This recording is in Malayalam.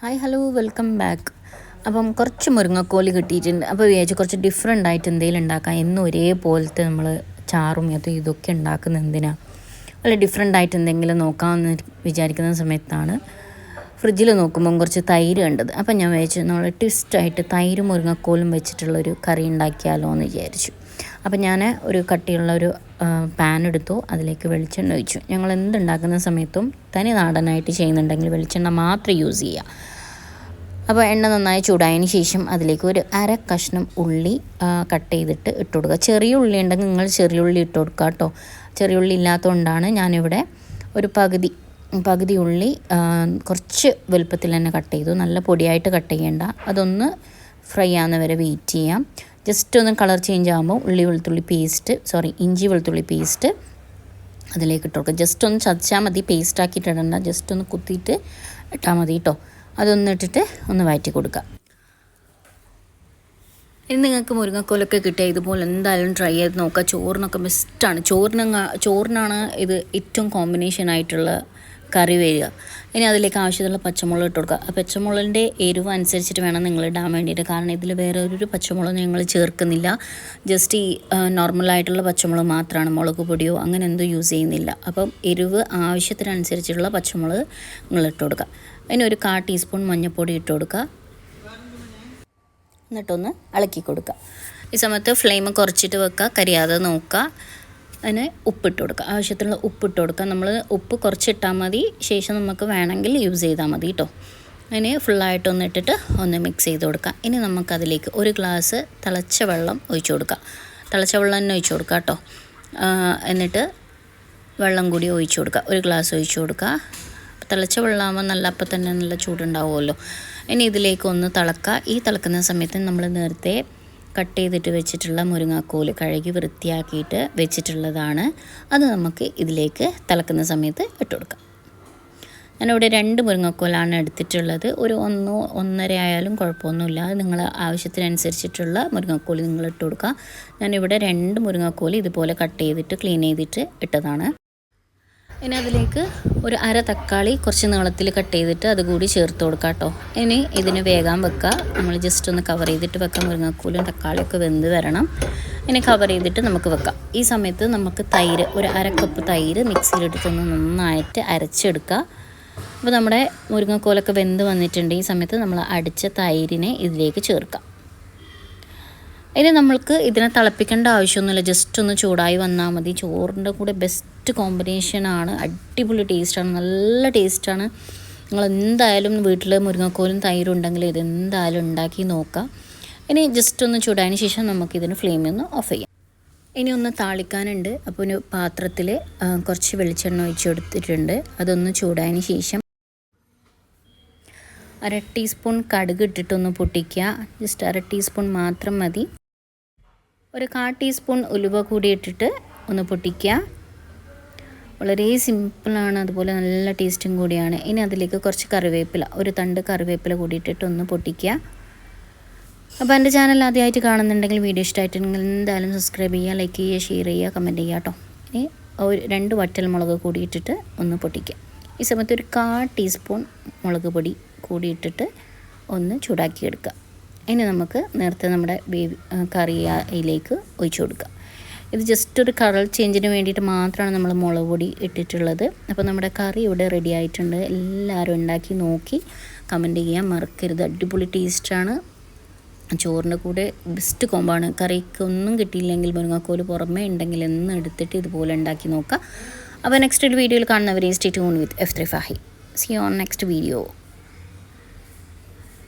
ഹായ് ഹലോ വെൽക്കം ബാക്ക് അപ്പം കുറച്ച് മുരിങ്ങക്കോൽ കിട്ടിയിട്ടുണ്ട്. അപ്പോൾ വിചാരിച്ചു കുറച്ച് ഡിഫറെന്റ് ആയിട്ട് എന്തെങ്കിലും ഉണ്ടാക്കാം. എന്നും ഒരേപോലത്തെ നമ്മൾ ചാറും അതും ഇതൊക്കെ ഉണ്ടാക്കുന്ന എന്തിനാണ് അല്ല ഡിഫറെന്റ് ആയിട്ട് എന്തെങ്കിലും നോക്കാമെന്ന് വിചാരിക്കുന്ന സമയത്താണ് ഫ്രിഡ്ജിൽ നോക്കുമ്പം കുറച്ച് തൈര് കണ്ടത്. അപ്പം ഞാൻ വിചാരിച്ചു നമ്മൾ ട്വിസ്റ്റായിട്ട് തൈരും മുരിങ്ങക്കോലും വെച്ചിട്ടുള്ളൊരു കറി ഉണ്ടാക്കിയാലോ എന്ന് വിചാരിച്ചു. അപ്പം ഞാൻ ഒരു കട്ടിയുള്ള ഒരു പാൻ എടുത്തു. അതിലേക്ക് വെളിച്ചെണ്ണ ഒഴിച്ചു. ഞങ്ങൾ എന്തുണ്ടാക്കുന്ന സമയത്തും തനി നാടനായിട്ട് ചെയ്യുന്നുണ്ടെങ്കിൽ വെളിച്ചെണ്ണ മാത്രം യൂസ് ചെയ്യുക അപ്പോൾ എണ്ണ നന്നായി ചൂടായതിന് ശേഷം അതിലേക്ക് ഒരു അര കഷ്ണം ഉള്ളി കട്ട് ചെയ്തിട്ട് ഇട്ട് കൊടുക്കുക. ചെറിയ ഉള്ളി ഉണ്ടെങ്കിൽ നിങ്ങൾ ചെറിയ ഉള്ളി ഇട്ട് കൊടുക്കുക കേട്ടോ. ചെറിയ ഉള്ളി ഇല്ലാത്തതുകൊണ്ടാണ് ഞാനിവിടെ ഒരു പകുതി പകുതി ഉള്ളി കുറച്ച് വലുപ്പത്തിൽ തന്നെ കട്ട് ചെയ്തു. നല്ല പൊടിയായിട്ട് കട്ട് ചെയ്യേണ്ട. അതൊന്ന് ഫ്രൈ ആകുന്ന വരെ വെയിറ്റ് ചെയ്യാം. ജസ്റ്റ് ഒന്ന് കളർ ചേഞ്ച് ആകുമ്പോൾ ഉള്ളി വെളുത്തുള്ളി പേസ്റ്റ് സോറി ഇഞ്ചി വെളുത്തുള്ളി പേസ്റ്റ് അതിലേക്ക് ഇട്ട് കൊടുക്കുക. ജസ്റ്റ് ഒന്ന് ചതച്ചാൽ മതി പേസ്റ്റ് ആക്കിയിട്ട് ഇടണ്ട ജസ്റ്റ് ഒന്ന് കുത്തിയിട്ട് ഇട്ടാൽ മതി കേട്ടോ അതൊന്നിട്ടിട്ട് ഒന്ന് വഴറ്റി കൊടുക്കുക. ഇനി നിങ്ങൾക്ക് മുരിങ്ങക്കോലൊക്കെ കിട്ടിയാൽ ഇതുപോലെ എന്തായാലും ട്രൈ ചെയ്ത് നോക്കുക ചോറിനൊക്കെ ബെസ്റ്റാണ് ചോറിന ചോറിനാണ് ഇത് ഏറ്റവും കോമ്പിനേഷൻ ആയിട്ടുള്ള കറി വരിക. ഇനി അതിലേക്ക് ആവശ്യമുള്ള പച്ചമുളക് ഇട്ട് കൊടുക്കുക. പച്ചമുളകിന്റെ എരിവ് അനുസരിച്ചിട്ട് വേണം നിങ്ങൾ ഇടാൻ വേണ്ടിയിട്ട്. കാരണം ഇതിൽ വേറെ ഒരു പച്ചമുളക് ഞങ്ങൾ ചേർക്കുന്നില്ല. ജസ്റ്റ് ഈ നോർമലായിട്ടുള്ള പച്ചമുളക് മാത്രമാണ് മുളക് പൊടിയോ അങ്ങനെ എന്തോ യൂസ് ചെയ്യുന്നില്ല. അപ്പം എരിവ് ആവശ്യത്തിനനുസരിച്ചുള്ള പച്ചമുളക് നിങ്ങൾ ഇട്ട് കൊടുക്കുക. അതിന് ഒരു കാ ടീസ്പൂൺ മഞ്ഞൾപ്പൊടി ഇട്ട് കൊടുക്കുക. എന്നിട്ടൊന്ന് ഇളക്കി കൊടുക്കുക. ഈ സമയത്ത് ഫ്ലെയിം കുറച്ചിട്ട് വെക്കുക കരിയാതെ നോക്കുക. അതിന് ഉപ്പിട്ട് കൊടുക്കുക. ആവശ്യത്തിനുള്ള ഉപ്പിട്ട് കൊടുക്കുക. നമ്മൾ ഉപ്പ് കുറച്ചിട്ടാൽ മതി. ശേഷം നമുക്ക് വേണമെങ്കിൽ യൂസ് ചെയ്താൽ മതി കേട്ടോ അതിന് ഫുള്ളായിട്ടൊന്ന് ഇട്ടിട്ട് ഒന്ന് മിക്സ് ചെയ്ത് കൊടുക്കുക. ഇനി നമുക്കതിലേക്ക് ഒരു ഗ്ലാസ് തിളച്ച വെള്ളം ഒഴിച്ചു കൊടുക്കുക. തിളച്ച വെള്ളം തന്നെ ഒഴിച്ചു കൊടുക്കുക കേട്ടോ എന്നിട്ട് വെള്ളം കൂടി ഒഴിച്ചു കൊടുക്കുക. ഒരു ഗ്ലാസ് ഒഴിച്ചു കൊടുക്കുക. തിളച്ച വെള്ളമാകുമ്പോൾ നല്ല അപ്പം തന്നെ നല്ല ചൂടുണ്ടാവുമല്ലോ. ഇനി ഇതിലേക്ക് ഒന്ന് തിളക്കുക ഈ തിളക്കുന്ന സമയത്ത് നമ്മൾ നേരത്തെ കട്ട് ചെയ്തിട്ട് വെച്ചിട്ടുള്ള മുരിങ്ങാക്കോൽ കഴുകി വൃത്തിയാക്കിയിട്ട് വെച്ചിട്ടുള്ളതാണ്. അത് നമുക്ക് ഇതിലേക്ക് തിളക്കുന്ന സമയത്ത് ഇട്ട് കൊടുക്കാം. ഞാനിവിടെ രണ്ട് മുരിങ്ങക്കോലാണ് എടുത്തിട്ടുള്ളത്. ഒരു ഒന്നോ ഒന്നര ആയാലും കുഴപ്പമൊന്നുമില്ല. നിങ്ങൾ ആവശ്യത്തിനനുസരിച്ചിട്ടുള്ള മുരിങ്ങക്കോൽ നിങ്ങൾ ഇട്ട് കൊടുക്കുക ഞാനിവിടെ രണ്ട് മുരിങ്ങക്കോൽ ഇതുപോലെ കട്ട് ചെയ്തിട്ട് ക്ലീൻ ചെയ്തിട്ട് ഇട്ടതാണ്. ഇനി അതിലേക്ക് ഒരു അര തക്കാളി കുറച്ച് നീളത്തിൽ കട്ട് ചെയ്തിട്ട് അത് കൂടി ചേർത്ത് കൊടുക്കാം കേട്ടോ. ഇനി ഇതിന് വേഗം വെക്കുക. നമ്മൾ ജസ്റ്റ് ഒന്ന് കവർ ചെയ്തിട്ട് വെക്കാം. മുരിങ്ങക്കൂലും തക്കാളിയൊക്കെ വെന്ത് വരണം. ഇനി കവർ ചെയ്തിട്ട് നമുക്ക് വെക്കാം. ഈ സമയത്ത് നമുക്ക് തൈര് ഒരു അര കപ്പ് തൈര് മിക്സിയിലെടുത്തൊന്ന് നന്നായിട്ട് അരച്ചെടുക്കുക അപ്പോൾ നമ്മുടെ മുരിങ്ങക്കോലൊക്കെ വെന്ത് വന്നിട്ടുണ്ട്. ഈ സമയത്ത് നമ്മൾ അടിച്ച തൈരിനെ ഇതിലേക്ക് ചേർക്കാം. ഇനി നമ്മൾക്ക് ഇതിനെ തിളപ്പിക്കേണ്ട ആവശ്യമൊന്നുമില്ല. ജസ്റ്റ് ഒന്ന് ചൂടായി വന്നാൽ മതി. ചോറിന്റെ കൂടെ ബെസ്റ്റ് കോമ്പിനേഷനാണ് അടിപൊളി ടേസ്റ്റാണ് നല്ല ടേസ്റ്റാണ് നിങ്ങൾ എന്തായാലും വീട്ടിൽ മുരിങ്ങക്കോലും തൈരും ഉണ്ടെങ്കിൽ ഇത് എന്തായാലും ഉണ്ടാക്കി നോക്കാം. ഇനി ജസ്റ്റ് ഒന്ന് ചൂടായതിന് ശേഷം നമുക്കിതിന് ഫ്ലെയിമിൽ ഒന്ന് ഓഫ് ചെയ്യാം. ഇനി ഒന്ന് താളിക്കാനുണ്ട്. അപ്പോൾ ഒരു പാത്രത്തിൽ കുറച്ച് വെളിച്ചെണ്ണ ഒഴിച്ചു കൊടുത്തിട്ടുണ്ട് അതൊന്ന് ചൂടായതിന് ശേഷം അര ടീസ്പൂൺ കടുക് ഇട്ടിട്ടൊന്ന് പൊട്ടിക്കുക. ജസ്റ്റ് അര ടീസ്പൂൺ മാത്രം മതി. ഒരു കാ ടീസ്പൂൺ ഉലുവ കൂടി ഇട്ടിട്ട് ഒന്ന് പൊട്ടിക്കുക. വളരെ സിമ്പിളാണ് അതുപോലെ നല്ല ടേസ്റ്റും കൂടിയാണ്. ഇനി അതിലേക്ക് കുറച്ച് കറിവേപ്പില ഒരു തണ്ട് കറിവേപ്പില കൂടി ഇട്ടിട്ട് ഒന്ന് പൊട്ടിക്കുക. അപ്പോൾ എന്റെ ചാനൽ ആദ്യമായിട്ട് കാണുന്നുണ്ടെങ്കിൽ വീഡിയോ ഇഷ്ടമായിട്ടുണ്ടെങ്കിൽ എന്തായാലും സബ്സ്ക്രൈബ് ചെയ്യുക ലൈക്ക് ചെയ്യുക ഷെയർ ചെയ്യുക കമന്റ് ചെയ്യുക കേട്ടോ. ഇനി ഒരു രണ്ട് വറ്റൽ മുളക് കൂടി ഇട്ടിട്ട് ഒന്ന് പൊട്ടിക്കുക. ഈ സമയത്ത് ഒരു കാ ടീസ്പൂൺ മുളക് പൊടി കൂടി ഇട്ടിട്ട് ഒന്ന് ചൂടാക്കി എടുക്കുക ഇനി നമുക്ക് നേരത്തെ നമ്മുടെ ബേബി കറിയിലേക്ക് ഒഴിച്ചു കൊടുക്കുക ഇത് ജസ്റ്റ് ഒരു കളർ ചേഞ്ചിന് വേണ്ടിയിട്ട് മാത്രമാണ് നമ്മൾ മുളക് പൊടി ഇട്ടിട്ടുള്ളത്. അപ്പോൾ നമ്മുടെ കറി ഇവിടെ റെഡി ആയിട്ടുണ്ട്. എല്ലാവരും ഉണ്ടാക്കി നോക്കി കമന്റ് ചെയ്യാൻ മറക്കരുത്. അടിപൊളി ടേസ്റ്റാണ് ചോറിന്റെ കൂടെ ബെസ്റ്റ് കോമ്പാണ് കറിക്ക് ഒന്നും കിട്ടിയില്ലെങ്കിൽ മുരിങ്ങക്കോൽ പുറമേ ഉണ്ടെങ്കിൽ എന്ന് എടുത്തിട്ട് ഇതുപോലെ ഉണ്ടാക്കി നോക്കുക അപ്പോൾ നെക്സ്റ്റ് ഒരു വീഡിയോയിൽ കാണുന്നവരെ stay tune with F three ഫാഹി C on next video